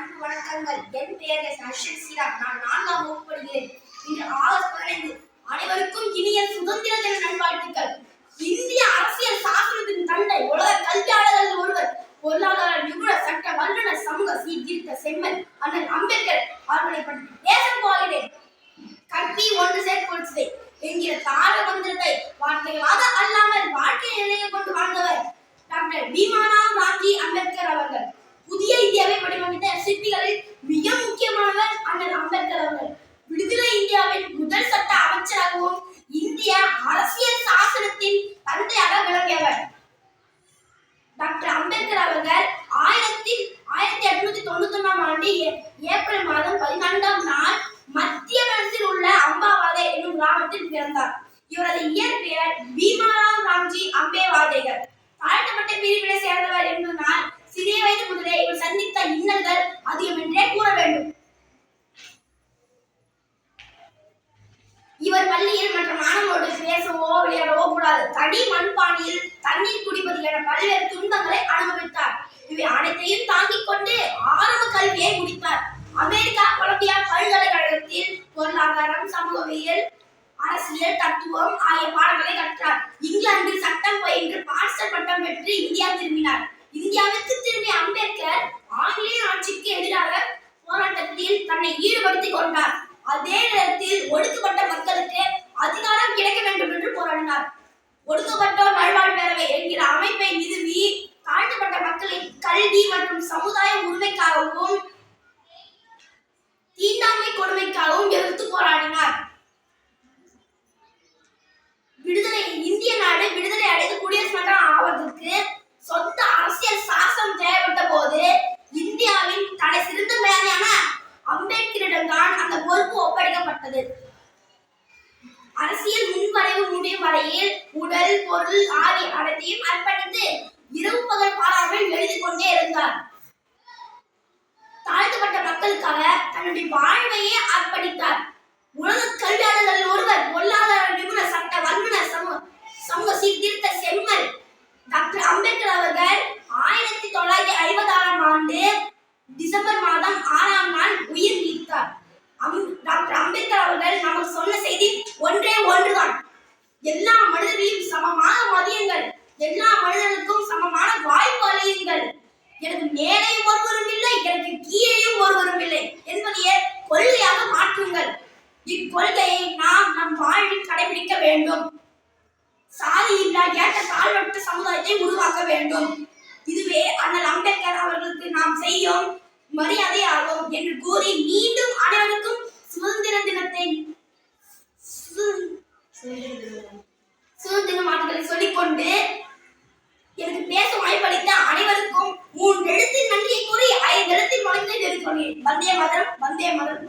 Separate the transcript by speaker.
Speaker 1: அன்பு வணக்கங்கள். என் பெயர் எஸ் அர்ஷன் நான் நான்காம் வகுப்பு படிக்கிறேன் இன்று ஆகஸ்ட் பதினைந்து. அனைவருக்கும் இனிய சுதந்திர தின நல்வாழ்த்துக்கள். இந்திய அரசியல் சாசனத்தின் தந்தை உலக கல்வியாளர்கள் ஒருவர் பொருளாதார நிபுணர் சட்ட வல்லுநர் சமூக சீர்திருத்த செம்மல் அண்ணன் அம்பேத்கர் அவர்களை பற்றி பேச போகிறேன். கல்வி ஒன்று சேர்க்கொடுத்தது என்கிற தார மந்திரத்தை வார்த்தைகளாக அல்லாமல் வாழ்க்கை நிலையை கொண்டு வாழ்ந்தவர் டாக்டர் பீமாராவ் ராம்ஜி அம்பேத்கர் அவர்கள். புதிய இந்தியாவை வடிவமைத்த சிற்பிகளில் மிக முக்கியமானவர் அண்ணல் அம்பேத்கர் அவர்கள். விடுதலை இந்தியாவின் முதல் சட்ட அமைச்சராகவும் இந்திய அரசியல் சாசனத்தின் தந்தையாக விளங்கியவர். டாக்டர் அம்பேத்கர் அவர்கள் ஆயிரத்தி ஆயிரத்தி எட்நூத்தி தொண்ணூத்தி ஒண்ணாம் ஆண்டு ஏப்ரல் மாதம் பதினான்காம் நாள் மத்திய பிரதேசத்தில் உள்ள அம்பாவாதே என்னும் கிராமத்தில் பிறந்தார். இவரது இயற்பெயர் பீமாராவ் ராம்ஜி அம்பேவாதேகர் சந்தித்த இன்னல்கள் அதிகம் என்றே கூற வேண்டும். இவர் பள்ளியில் மற்ற மாணவர்களோடு பேசவோ விளையாடவோ கூடாது. தடி மண்பானையில் தண்ணீர் குடிப்பது என பல்வேறு துன்பங்களை அனுபவித்தார். இவை அனைத்தையும் தாங்கிக் கொண்டு ஆரம்ப கல்வியை முடித்தார். அமெரிக்கா கொலம்பியா பல்கலைக்கழகத்தில் பொருளாதாரம் சமூகவியல் அரசியல் தத்துவம் ஆகிய பாடங்களை கற்றார். இங்கிலாந்தில் சட்டம் பயின்று மாஸ்டர் பட்டம் பெற்று இந்தியா திரும்பினார். தன்னை ஈடுபடுத்திக் கொண்டார் அதே நேரத்தில் ஒடுக்கப்பட்ட மக்களுக்கு அதிகாரம் கிடைக்க வேண்டும் என்று போராடினார். ஒடுக்கப்பட்டோர் நல்வாழ் பேரவை என்கிற அமைப்பை நிறுவி தாழ்த்தப்பட்ட மக்களின் கல்வி மற்றும் சமுதாய உரிமைக்காகவும் தீண்டாமை கொடுமைக்காகவும் எதிர்த்து போராடினார். விடுதலை இந்திய நாடு விடுதலை அடைந்து குடியரசு மன்றம் ஆவதற்கு சொந்த அரசியல் சாசனம் தேவை உள்ளது அரசியல் முன்வரைவு முடியும் வரையில் உடல் பொருள் ஆவி அனைத்தையும் அர்ப்பணித்து இரவு பகல் பாராமல் எழுதி கொண்டே இருந்தார். தாழ்த்தப்பட்ட மக்களுக்காக தன்னுடைய வாழ்வையே அர்ப்பணித்தார். உலக கல்வியாளர்கள் ஒருவர் பொருளாதார நிபுணர் சட்ட வல்லுநர் சமூக சமூக சீர்திருத்த செம்மல் டாக்டர் அம்பேத்கர் அவர்கள் ஆயிரத்தி தொள்ளாயிரத்தி ஐம்பதாம் ஆண்டு டிசம்பர் எனக்கு மேலேயும் ஒருவரும் இல்லை எனக்கு கீழேயும் ஒருவரும் இல்லை. என்பதையே கொள்கையாக மாற்றுங்கள். இக்கொள்கையை நாம் நம் வாழ்வில் கடைபிடிக்க வேண்டும். சாதி இல்லா ஏற்ற தாழ்வற்ற சமுதாயத்தை உருவாக்க வேண்டும். இதுவே அண்ணல் அம்பேத்கர் அவர்களுக்கு நாம் செய்யும் மரியாதை ஆகும் என்று கூறி மீண்டும் அனைவருக்கும் சுதந்திர தினத்தை சு- சுதந்திர மாட்டுகளை சொல்லிக்கொண்டு வந்தே மதம் வந்தே மதம்